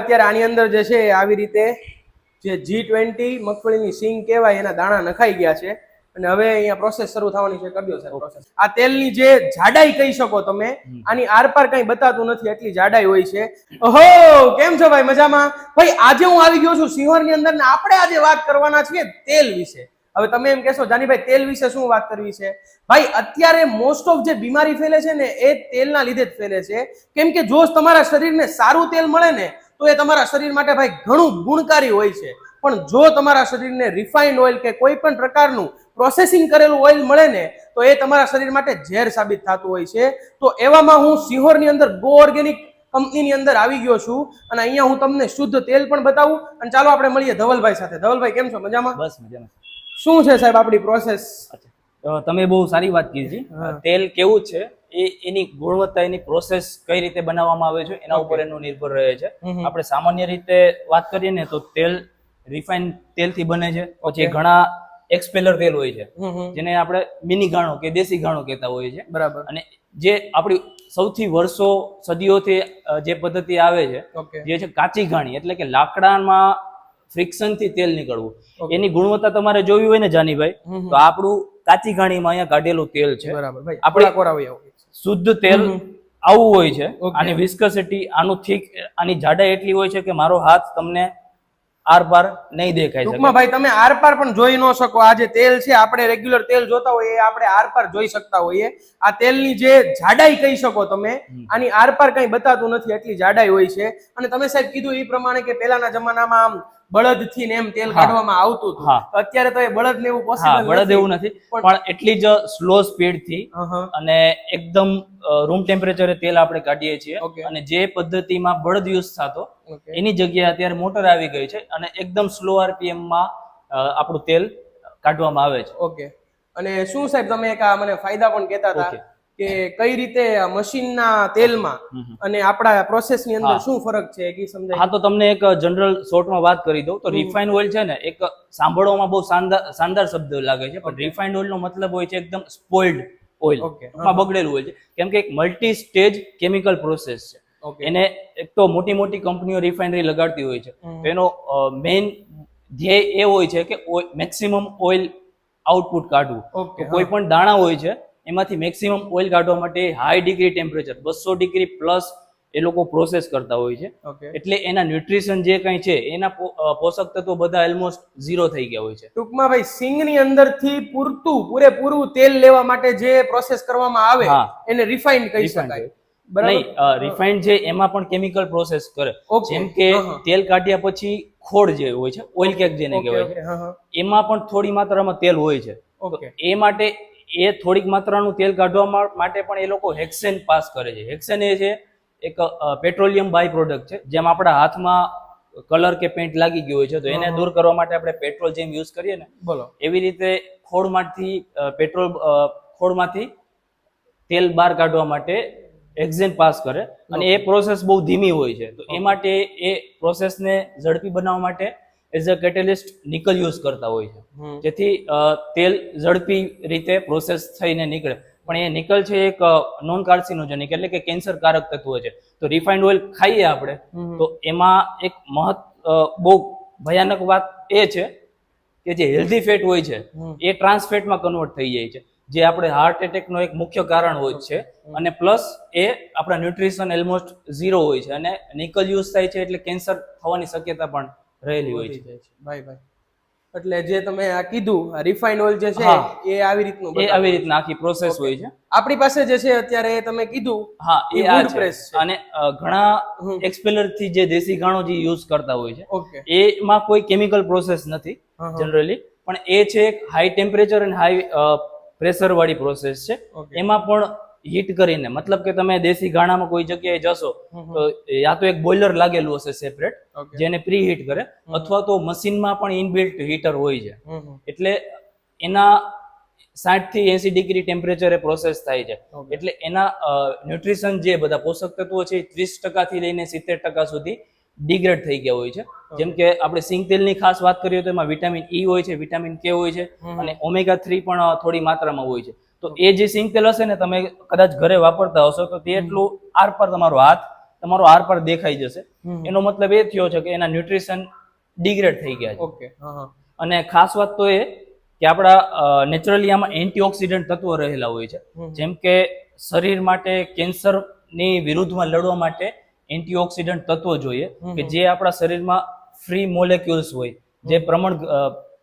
અત્યારે આની અંદર જે છે આવી રીતે જે જી ટ્વેન્ટી મગફળીની સિંગ કહેવાય એના દાણા નખાઈ ગયા છે. અને હવે અહીંયા પ્રોસેસ શરૂ થવાની છે. કરી દો સર પ્રોસેસ આ તેલની જે જાડાઈ કહી શકો તમે આની આરપાર કઈ બતાતું નથી એટલી જાડાઈ હોય છે. ઓહો કેમ છો ભાઈ? મજામાં? ભાઈ આજે હું આવી ગયો છું સિંહોરની અંદર ને આપણે આજે વાત કરવાના છીએ તેલ વિશે. હવે તમે એમ કહેશો જાનીભાઈ તેલ વિશે શું વાત કરવી છે? ભાઈ અત્યારે મોસ્ટ ઓફ જે બીમારી ફેલે છે ને એ તેલના લીધે જ ફેલે છે. કેમ કે જો તમારા શરીરને સારું તેલ મળે ને તો એ તમારા શરીર માટે ભાઈ ઘણું ગુણકારી હોય છે. પણ જો તમારા શરીરને રિફાઇન્ડ ઓઇલ કે કોઈ પણ પ્રકારનું પ્રોસેસિંગ કરેલું ઓઇલ મળે ને તો એ તમારા શરીર માટે ઝેર સાબિત થતું હોય છે. તો એવામાં હું સિહોરની અંદર ગો ઓર્ગેનિક કંપનીની અંદર આવી ગયો છું અને અહીંયા હું તમને શુદ્ધ તેલ પણ બતાવું. અને ચાલો આપણે મળીએ ધવલભાઈ સાથે. ધવલભાઈ કેમ છો? મજામાં? બસ મજામાં. શું છે સાહેબ આપણી પ્રોસેસ તમે બહુ સારી વાત કીધી. તેલ કેવું છે? એ એની ગુણવત્તા એની પ્રોસેસ કઈ રીતે બનાવવામાં આવે છે એના ઉપર એનું નિર્ભર રહે છે. આપણે સામાન્ય રીતે વાત કરીએ ને તો તેલ રિફાઇન તેલથી બને છે. પછી ઘણા એક્સપેલર તેલ હોય છે. જેને આપણે મિની ગાણો કે દેશી ગાણો કહેતા હોઈએ છે બરાબર. અને જે આપણી સૌથી વર્ષો સદીઓથી જે પદ્ધતિ આવે છે જે છે કાચી ઘાણી એટલે કે લાકડામાં ફ્રિક્શનથી તેલ નીકળવું. એની ગુણવત્તા તમારે જોવી હોય ને જાનીભાઈ. તો આપણું કાચી ઘાણીમાં અહીંયા કાઢેલું તેલ છે. બરાબર. ભાઈ આપણે- આપણે કોરાવી આવું. શુદ્ધ તેલ આવું હોય છે. આની વિસ્કસિટી આનું થીક આની જાડાઈ એટલી હોય છે કે મારો હાથ તમને આર પાર નહીં દેખાય ટૂંકમાં ભાઈ તમે આરપાર પણ જોઈ ન શકો. આ જે તેલ છે આપણે રેગ્યુલર તેલ જોતા હોઈએ એ આપણે આર પાર જોઈ શકતા હોઈએ. આ તેલની જે જાડાઈ કહી શકો તમે આની આર પાર કઈ બતાતું નથી એટલી જાડાઈ હોય છે. અને તમે સાહેબ કીધું એ પ્રમાણે કે પહેલાના જમાનામાં આમ બળદથી એમ તેલ કાઢવામાં આવતું હતું. અત્યારે તો એ બળદ ને એવું પોસિબલ બળદ એવું નથી. પણ એટલી જ સ્લો સ્પીડથી અને એકદમ રૂમ ટેમ્પરેચરે તેલ આપણે કાઢીએ છીએ. અને જે પદ્ધતિમાં બળદ યુઝ થતો એની જગ્યાએ અત્યારે મોટર આવી ગઈ છે અને એકદમ સ્લો આરપીએમમાં આપણું તેલ કાઢવામાં આવે છે. ઓકે. અને શું સાહેબ તમે એક આ મને ફાયદા પણ કહેતા હતા. કે કઈ રીતે મશીનના તેલમાં. અને આપણા પ્રોસેસની અંદર શું ફરક છે એ સમજાય. હા તો તમને એક જનરલ શોર્ટમાં વાત કરી દઉં. તો રિફાઇન ઓઇલ છે ને એક સાંભળવામાં બહુ શાનદાર શાનદાર શબ્દ લાગે છે પણ રિફાઇન્ડ ઓઇલનો મતલબ હોય છે એકદમ સ્પોઇલ્ડ ઓઇલ ટૂંકમાં બગડેલું હોય છે. કેમ કે એક મલ્ટી સ્ટેજ કેમિકલ પ્રોસેસ છે એને એક તો મોટી મોટી કંપનીઓ રિફાઇનરી લગાડતી હોય છે. તો એનો મેઇન ધ્યેય એ હોય છે કે મેક્સિમમ ઓઇલ આઉટપુટ કાઢવું. કોઈ પણ દાણા હોય છે એમાંથી મેક્સિમમ ઓઇલ કાઢવા માટે હાઈ ડિગ્રી ટેમ્પરેચર બસો ડિગ્રી પ્લસ એ લોકો પ્રોસેસ કરતા હોય છે. એટલે એના ન્યુટ્રિશન જે કંઈ છે એના પોષક તત્વો બધા ઓલમોસ્ટ ઝીરો થઈ ગયા હોય છે. ટૂંકમાં ભાઈ સિંગની અંદરથી પૂરતું પૂરેપૂરું તેલ લેવા માટે જે પ્રોસેસ કરવામાં આવે. એને રિફાઇન્ડ કહી શકાય. નહીં રિફાઇન્ડ છે એમાં પણ કેમિકલ પ્રોસેસ કરે. જેમ કે. તેલ કાઢ્યા પછી ખોડ જે હોય છે ઓઇલ કેક જેને કહેવાય છે. એમાં પણ થોડી માત્રામાં તેલ હોય છે. એ માટે એ થોડીક માત્રાનું તેલ કાઢવા માટે પણ એ લોકો હેક્સેન પાસ કરે છે. હેક્સેન એ છે એક પેટ્રોલિયમ બાય પ્રોડક્ટ છે જેમ આપણા હાથમાં કલર કે પેન્ટ લાગી ગયો હોય છે તો એને દૂર કરવા માટે આપણે પેટ્રોલ જેમ યુઝ કરીએ ને બોલો. એવી રીતે ખોળમાંથી પેટ્રોલ ખોળમાંથી તેલ બહાર કાઢવા માટે એક્ઝેન પાસ કરે. અને એ પ્રોસેસ બહુ ધીમી હોય છે. તો એ માટે એ પ્રોસેસને ઝડપી બનાવવા માટે as a catalyst nickel use કરતા હોય છે. જેથી તેલ ઝડપી રીતે પ્રોસેસ થઈને નીકળે. પણ એ નિકલ છે એક નોન કાર્સિનોજેનિક એટલે કે કેન્સર કારક તત્વ છે. તો રિફાઇન્ડ ઓઇલ ખાઈએ આપણે તો એમાં એક મહત્ બહુ ભયાનક વાત એ છે કે જે હેલ્ધી ફેટ હોય છે એ ટ્રાન્સફેટમાં કન્વર્ટ થઈ જાય છે. જે આપણે હાર્ટ એટેકનો એક મુખ્ય કારણ હોય છે. અને પ્લસ એ આપણા ન્યુટ્રિશન ઓલમોસ્ટ ઝીરો હોય છે. અને નિકલ યુઝ થાય છે એટલે કેન્સર થવાની શક્યતા પણ રહેલી હોય છે. ભાઈ ભાઈ એટલે જે તમે આ કીધું રિફાઇન ઓઇલ જે છે એ આવી રીતનું એ આવી રીતના આખી પ્રોસેસ હોય છે. આપણી પાસે જે છે અત્યારે તમે કીધું હા એ આ છે. અને ઘણા એક્સપેલરથી જે દેશી ગાણો જે યુઝ કરતા હોય છે એમાં કોઈ કેમિકલ પ્રોસેસ નથી. જનરલી પણ એ છે એક હાઈ ટેમ્પરેચર અને હાઈ પ્રેશર વાળી પ્રોસેસ છે. એમાં પણ હીટ કરીને. મતલબ કે તમે દેશી ગાણામાં કોઈ જગ્યાએ જશો તો યા તો એક બોઇલર લાગેલું હશે સેપરેટ જેને પ્રી હીટ કરે અથવા તો મશીનમાં પણ ઇનબિલ્ટ હીટર હોય છે. એટલે એના સાઠથી એસી ડિગ્રી ટેમ્પરેચરે પ્રોસેસ થાય છે. એટલે એના ન્યુટ્રિશન જે બધા પોષક તત્વો છે ત્રીસ ટકાથી લઈને સિત્તેર ટકા સુધી ડિગ્રેડ થઈ ગયા હોય છે. જેમ કે આપણે સિંગ તેલની ખાસ વાત કરીએ તો એમાં વિટામિન ઈ હોય છે વિટામિન કે હોય છે અને ઓમેગા થ્રી પણ થોડી માત્રામાં હોય છે. તો એ જે સિંક તેલ હશે ને તમે કદાચ ઘરે વાપરતા હશો તો તે એટલું આર પર તમારો હાથ તમારો આર પર દેખાઈ જશે. એનો મતલબ એ થયો છે કે એના ન્યુટ્રિશન ડિગ્રેડ થઈ ગયા છે. ઓકે અને ખાસ વાત તો એ કે આપણા નેચરલી આમાં એન્ટીઓક્સિડન્ટ તત્વો રહેલા હોય છે. જેમ કે શરીર માટે કેન્સરની વિરુદ્ધમાં લડવા માટે એન્ટીઓક્સિડન્ટ તત્વો જોઈએ કે જે આપણા શરીરમાં ફ્રી મોલેક્યુલ્સ હોય જે પ્રમણ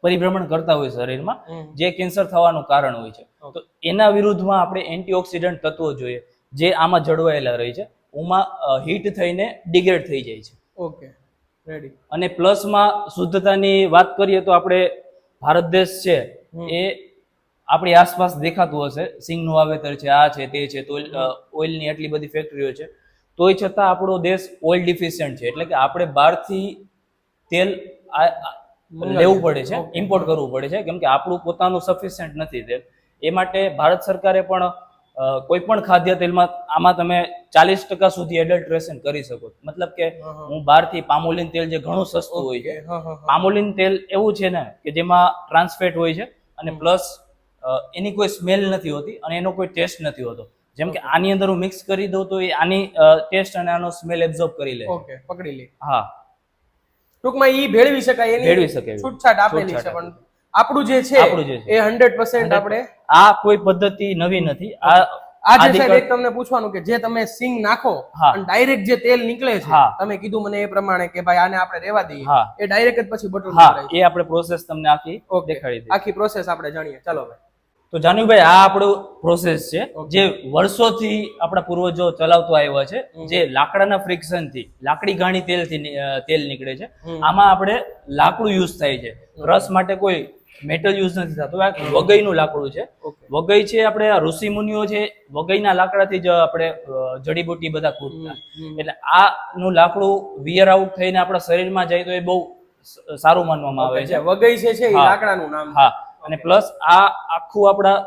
પરિભ્રમણ કરતા હોય શરીરમાં જે કેન્સર થવાનું કારણ હોય છે. તો એના વિરુદ્ધમાં આપણે એન્ટીઓક્સિડન્ટ તત્વો જોઈએ જે આમાં જળવાયેલા રહે છે. ઉમાં હીટ થઈને ડિગ્રેડ થઈ જાય છે. ઓકે. રેડી અને પ્લસમાં શુદ્ધતાની વાત કરીએ તો આપણે ભારત દેશ છે એ આપણી આસપાસ દેખાતું હશે. સિંગનું વાવેતર છે આ છે તે છે તો ઓઇલની એટલી બધી ફેક્ટરીઓ છે. તોય છતાં આપણો દેશ ઓઇલ ડિફિશિયન્ટ છે. એટલે કે આપણે બહારથી તેલ લેવું પડે છે ઇમ્પોર્ટ કરવું પડે છે કેમ કે આપણું પોતાનું સફિશિયન્ટ નથી તેલ. એ માટે ભારત સરકારે પણ કોઈ પણ ખાદ્ય તેલમાં આમાં તમે ચાલીસ ટકા સુધી એડલ્ટ્રેશન કરી શકો. મતલબ કે હું બહારથી પામોલિન તેલ જે ઘણું સસ્તું હોય છે પામોલિન તેલ એવું છે ને કે જેમાં ટ્રાન્સફેટ હોય છે અને પ્લસ એની કોઈ સ્મેલ નથી હોતી અને એનો કોઈ ટેસ્ટ નથી હોતો. જેમ કે આની અંદર હું મિક્સ કરી દઉં તો એ આની ટેસ્ટ અને આનો સ્મેલ એબ્ઝોર્બ કરી લે પકડી લે. હા. ટૂંકમાં ઈ ભેળવી શકાય એની ભેળવી શકે છૂટછાટ આપેલી છે પણ આપણું જે છે આપણું જે એ હંડ્રેડ પર્સન્ટ આપણે આ કોઈ પદ્ધતિ નવી નથી. આ આ જે સાહેબ એક તમને પૂછવાનું કે જે તમે સિંગ નાખો અને ડાયરેક્ટ જે તેલ નીકળે છે તમે કીધું મને એ પ્રમાણે કે ભાઈ આને આપણે રેવા દઈએ એ ડાયરેક્ટ જ પછી બટન હા એ આપણે પ્રોસેસ તમને આખી દેખાડી દઈએ. આખી પ્રોસેસ આપણે જાણીએ. ચાલો ભાઈ તો જાનુભાઈ આ આપણો પ્રોસેસ છે. જે વર્ષોથી આપણા પૂર્વજો ચલાવતો આવ્યા છે જે લાકડાના ફ્રિક્શનથી લાકડી ઘાણી તેલથી તેલ નીકળે છે. આમાં આપણે લાકડું યુઝ થાય છે. રસ માટે કોઈ મેટલ યુઝ નથી થતું. આ વગઈનું લાકડું છે. વગઈ છે આપણે ઋષિ મુનિઓ છે વગઈના લાકડાથી જ આપણે જડીબુટી બધા કૂટતા. એટલે આ નું લાકડું વિયર આઉટ થઈને આપણા શરીરમાં જાય તો એ બહુ સારું માનવામાં આવે છે. વગઈ છે છે એ લાકડાનું નામ. હા. અને પ્લસ આ આખું આપણા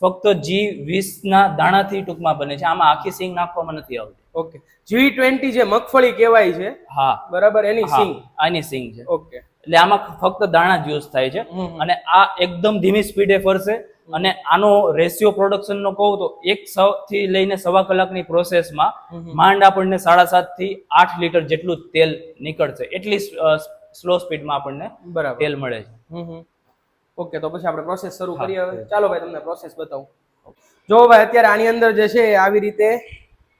ફક્ત જી વીસ ના દાણાથી ટૂંકમાં બને છે. આમાં આખી સિંગ નાખવામાં નથી આવતી. ઓકે જી ટ્વેન્ટી જે મગફળી કહેવાય છે હા. બરાબર? એની સિંગ. આની સિંગ છે. ઓકે એટલે આમાં ફક્ત દાણા જ યુઝ થાય છે. અને આ એકદમ ધીમી સ્પીડે ફરશે. અને આનો રેશિયો પ્રોડક્શન નો કહું તો એક સ- થી લઈને સવા કલાકની પ્રોસેસમાં માંડ આપણને સાડા સાતથી આઠ લીટર જેટલું તેલ નીકળશે. એટલી સ્લો સ્પીડમાં આપણને બરાબર. તેલ મળે છે. ઓકે તો પછી આપણે પ્રોસેસ શરૂ કરીએ હવે. ચાલો ભાઈ તમને પ્રોસેસ બતાવું. જો ભાઈ અત્યારે આની અંદર જે છે આવી રીતે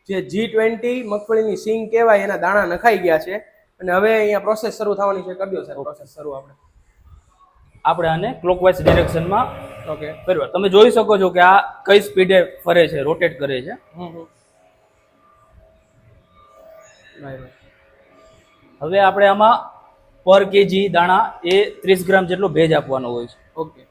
જે જી ટ્વેન્ટી મગફળીની સિંગ કહેવાય એના દાણા નખાઈ ગયા છે. અને હવે અહીંયા પ્રોસેસ શરૂ થવાની છે. કરી દો સર પ્રોસેસ શરૂ આપણે. આપણે આને ક્લોકવાઇઝ ડિરેક્શનમાં ઓકે. બરાબર તમે જોઈ શકો છો કે આ કઈ સ્પીડે ફરે છે રોટેટ કરે છે. હવે આપણે આમાં પર કેજી દાણા એ ત્રીસ ગ્રામ જેટલો ભેજ આપવાનો હોય છે. ઓકે.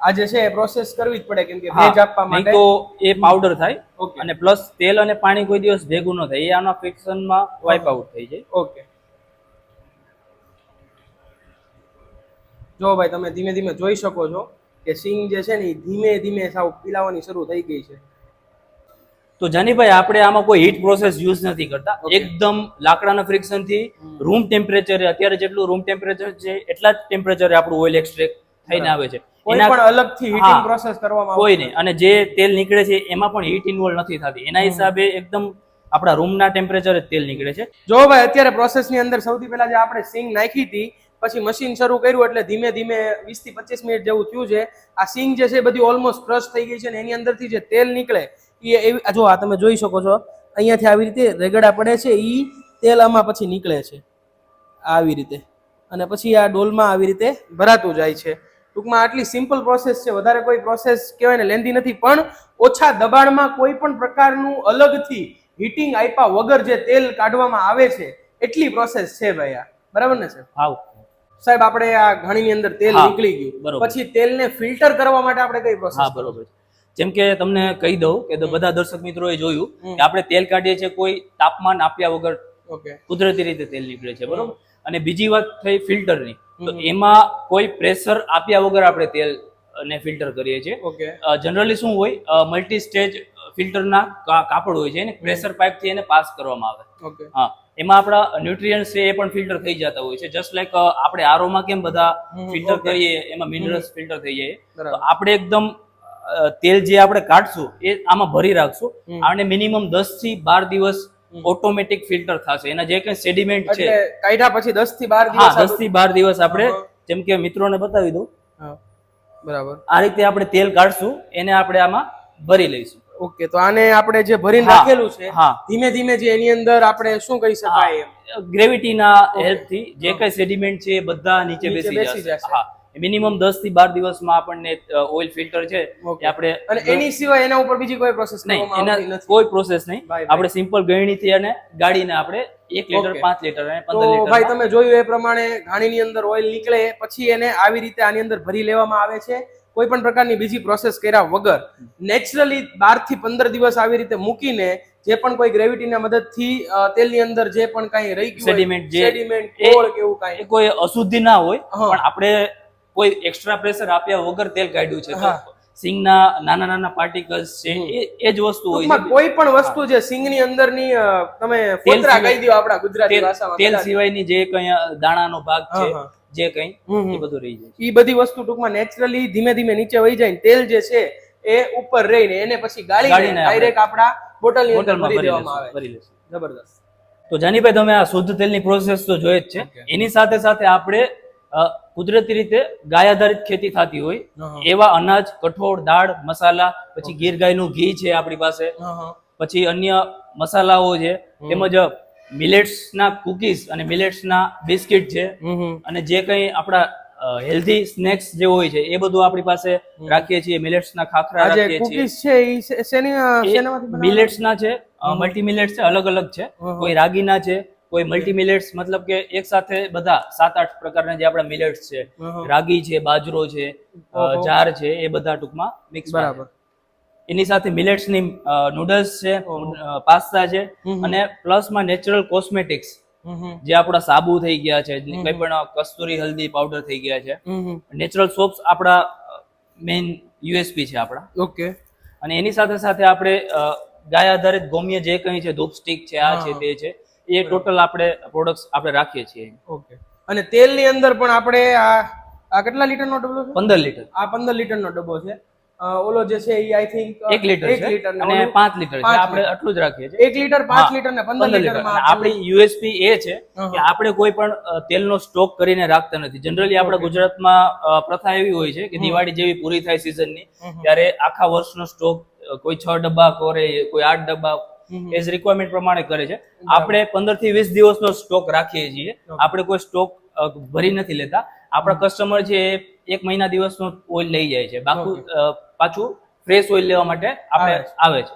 આ જે છે એ પ્રોસેસ કરવી જ પડે કેમ કે ભેજ આપવા માટે. તો એ પાવડર થાય અને પ્લસ તેલ અને પાણી કોઈ દિવસ ભેગું ન થાય. એ આના ફ્રિક્શનમાં વાઇપ આઉટ થઈ જાય. ઓકે. જો ભાઈ તમે ધીમે ધીમે જોઈ શકો છો કે સિંગ જે છે ને ધીમે ધીમે સાવ પીલાવાની શરૂ થઈ ગઈ છે. તો જાનીભાઈ આપણે આમાં કોઈ હીટ પ્રોસેસ યુઝ નથી કરતા. એકદમ લાકડાના ફ્રિક્શનથી રૂમ ટેમ્પરેચરે અત્યારે જેટલું રૂમ ટેમ્પરેચર છે એટલા જ ટેમ્પરેચરે આપણું ઓઇલ એક્સટ્રેક્ટ થઈને આવે છે. એના પણ અલગથી હીટિંગ પ્રોસેસ કરવામાં કોઈ નહીં. અને જે તેલ નીકળે છે એમાં પણ હીટ ઇન્વોલ્વ નથી થતી. એના હિસાબે એકદમ આપણા રૂમના ટેમ્પરેચરે તેલ નીકળે છે. જો ભાઈ અત્યારે પ્રોસેસની અંદર સૌથી પહેલા જે આપણે સિંગ નાખી હતી પછી મશીન શરૂ કર્યું એટલે ધીમે ધીમે વીસથી પચીસ મિનિટ જેવું થયું છે. આ સિંગ જે છે બધી ઓલમોસ્ટ ક્રશ થઈ ગઈ છે અને એની અંદરથી જે તેલ નીકળે એ એવી જો આ તમે જોઈ શકો છો અહીંયાથી આવી રીતે રેગડા પડે છે એ તેલ આમાં પછી નીકળે છે. આવી રીતે. અને પછી આ ડોલમાં આવી રીતે ભરાતું જાય છે. ટૂંકમાં આટલી સિમ્પલ પ્રોસેસ છે વધારે કોઈ પ્રોસેસ કહેવાય ને લેન્ધી નથી પણ ઓછા દબાણમાં કોઈ પણ પ્રકારનું અલગથી હીટિંગ આપ્યા વગર જે તેલ કાઢવામાં આવે છે એટલી પ્રોસેસ છે ભાઈ આ. બરાબર ને સાહેબ? હા. સાહેબ આપણે આ ઘણીની અંદર તેલ નીકળી ગયું. પછી તેલને ફિલ્ટર કરવા માટે આપણે કઈ પ્રોસેસ બરોબર છે. જેમ કે તમને કહી દઉં કે બધા દર્શક મિત્રોએ જોયું કે આપણે તેલ કાઢીએ છીએ કોઈ તાપમાન આપ્યા વગર કુદરતી રીતે તેલ નીકળે છે બરોબર? અને બીજી વાત થઈ ફિલ્ટરની. તો એમાં કોઈ પ્રેશર આપ્યા વગર આપણે તેલ ને ફિલ્ટર કરીએ છીએ. ઓકે. જનરલી શું હોય મલ્ટી સ્ટેજ ફિલ્ટરના કાપડ હોય છે એને પ્રેશર પાઇપથી એને પાસ કરવામાં આવે. હા. એમાં આપણા ન્યુટ્રિયન્ટ્સ છે એ પણ ફિલ્ટર થઈ જતા હોય છે. જસ્ટ લાઈક આપણે આરોમાં કેમ બધા ફિલ્ટર કરીએ એમાં મિનરલ્સ ફિલ્ટર થઈ જાય. આપણે એકદમ તેલ જે આપણે કાઢશું એ આમાં ભરી રાખશું. અને મિનિમમ દસથી બાર દિવસ ઓટોમેટિક ફિલ્ટર થશે. એના જે કંઈ સેડિમેન્ટ છે. કાઢ્યા પછી દસથી બાર દિવસ દસથી બાર દિવસ આપણે જેમ કે મિત્રોને બતાવી દઉં. બરાબર. આ રીતે આપણે તેલ કાઢશું એને આપણે આમાં ભરી લઈશું. ઓકે તો આને આપણે જે ભરીને હા, રાખેલું છે ધીમે ધીમે જે એની અંદર આપણે શું કહી શકાય એમ? ગ્રેવિટીના હેલ્પથી જે કઈ સેડિમેન્ટ છે એ બધા નીચે બેસી જશે. હા. મિનિમમ દસથી બાર દિવસમાં આપણને ઓઇલ ફિલ્ટર છે એ આપણે અને એની સિવાય એના ઉપર બીજી કોઈ પ્રોસેસ નહીં એના કોઈ પ્રોસેસ નહીં. આપણે સિમ્પલ ગળણીથી અને ગાડીને આપણે એક લીટર પાંચ લીટર અને ભાઈ તમે જોયું એ પ્રમાણે ઘાણીની અંદર ઓઇલ નીકળે પછી એને આવી રીતે આની અંદર ભરી લેવામાં આવે છે. કોઈ પણ પ્રકારની બીજી પ્રોસેસ કર્યા વગર નેચરલી બારથી પંદર દિવસ આવી રીતે મૂકીને જે પણ કોઈ ગ્રેવિટીના મદદથી તેલ તેલની અંદર જે પણ કાંઈ રહી ગયું સેડિમેન્ટ જે- સેડિમેન્ટ કોળ કે એવું કાંઈ. કોઈ અશુદ્ધિ ના હોય પણ આપણે કોઈ એક્સ્ટ્રા પ્રેશર આપ્યા વગર તેલ કાઢ્યું છે. સિંગના નાના નાના પાર્ટિકલ્સ છે એ એ જ વસ્તુ હોય છે. કોઈ પણ વસ્તુ જે સિંગની અંદરની તમે ફોતરા કહી દો આપણા ગુજરાતી ભાષામાં તેલ સિવાયની જે કઈ દાણાનો ભાગ છે. જે કઈ. એ બધું રહી જાય ઈ બધી વસ્તુ ટૂંકમાં નેચરલી ધીમે ધીમે નીચે વહી જાય તેલ જે છે એ ઉપર રહીને એને પછી ગાળીને ડાયરેક્ટ આપણા બોટલની અંદર ભરી દેવામાં આવે. જબરદસ્ત. તો જાનીભાઈ તમે આ શુદ્ધ તેલની પ્રોસેસ તો જોઈ જ છે. એની સાથે સાથે આપણે કુદરતી રીતે ગાય આધારિત ખેતી થતી હોય એવા અનાજ કઠોળ દાળ મસાલા પછી ગીર ગાયનું ઘી છે આપણી પાસે. પછી અન્ય મસાલાઓ છે તેમજ મિલેટ્સના કુકીઝ અને મિલેટ્સના બિસ્કિટ છે. અને જે કંઈ આપણા હેલ્ધી સ્નેક્સ જે હોય છે એ બધું આપણી પાસે રાખીએ છીએ મિલેટ્સના ખાખરા આ રાખીએ છીએ મિલેટ્સ? મિલેટ્સના છે મલ્ટી મિલેટ્સ છે અલગ અલગ છે. કોઈ રાગીના છે કોઈ મલ્ટી મિલેટ્સ મતલબ કે એક સાથે બધા સાત આઠ પ્રકારના જે આપણા મિલેટ્સ છે રાગી છે બાજરો છે જાર છે એ બધા ટૂંકમાં મિક્સ બરાબર. એની સાથે મિલેટ્સની નૂડલ્સ છે પાસ્તા છે. અને પ્લસમાં નેચરલ કોસ્મેટિક્સ. જે આપણા સાબુ થઈ ગયા છે કઈ પણ કસ્તુરી હલ્દી પાવડર થઈ ગયા છે. નેચરલ સોપ્સ આપણા મેઇન યુએસપી છે આપણા. ઓકે. અને એની સાથે સાથે આપણે ગાય આધારિત ગોમ્ય જે કંઈ છે ધૂપ સ્ટિક છે આ છે તે છે એ ટોટલ આપણે પ્રોડક્ટ્સ આપણે રાખીએ છીએ. ઓકે. અને તેલની અંદર પણ આપણે આ આ કેટલા લીટરનો ડબ્બો છે? પંદર લીટર. આ પંદર લીટરનો ડબ્બો છે. ઓલો જે છે એ આઈ થિંક એક લીટર એક લીટર અને પાંચ લીટર આપણે આટલું જ રાખીએ છીએ. એક લીટર પાંચ લીટર ને પંદર લીટર. આપણી યુએસપી એ છે કે આપણે કોઈ પણ તેલનો સ્ટોક કરીને રાખતા નથી. જનરલી આપણા ગુજરાતમાં પ્રથા એવી હોય છે કે દિવાળી જેવી પૂરી થાય સિઝનની ત્યારે આખા વર્ષનો સ્ટોક કોઈ છ ડબ્બા કરે કોઈ આઠ ડબ્બા એઝ રિક્વાયરમેન્ટ પ્રમાણે કરે છે. આપણે પંદરથી વીસ દિવસનો સ્ટોક રાખીએ છીએ. આપણે કોઈ સ્ટોક ભરી નથી લેતા. આપણા કસ્ટમર છે એક મહિના દિવસનો ઓઇલ લઈ જાય છે. બાકી પાછું ફ્રેશ ઓઇલ લેવા માટે આપણે. આવે છે.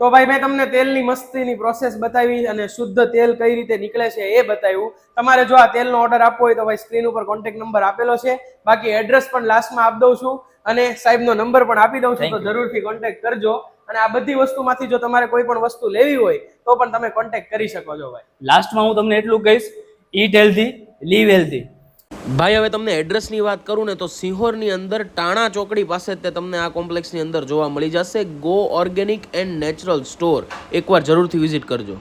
તો ભાઈ મેં તમને તેલની મસ્તીની પ્રોસેસ બતાવી અને શુદ્ધ તેલ કઈ રીતે નીકળે છે એ બતાવ્યું. તમારે જો આ તેલનો ઓર્ડર આપવો હોય તો ભાઈ સ્ક્રીન ઉપર કોન્ટેક્ટ નંબર આપેલો છે. બાકી એડ્રેસ પણ લાસ્ટમાં આપી દઉં છું. અને સાહેબનો નંબર પણ આપી દઉં છું. તો જરૂરથી કોન્ટેક્ટ કરજો. અને આ બધી વસ્તુમાંથી જો તમારે કોઈ પણ વસ્તુ લેવી હોય તો પણ તમે કોન્ટેક્ટ કરી શકો છો ભાઈ. લાસ્ટમાં હું તમને એટલું કહીશ ઈટ હેલ્ધી લીવ હેલ્ધી ભાઈ હવે તમને એડ્રેસની વાત કરું ને તો સિંહોરની અંદર ટાણા ચોકડી પાસે તે તમને આ કોમ્પ્લેક્સની અંદર જોવા મળી જશે. Go organic and natural store એકવાર જરૂરથી વિઝિટ કરજો.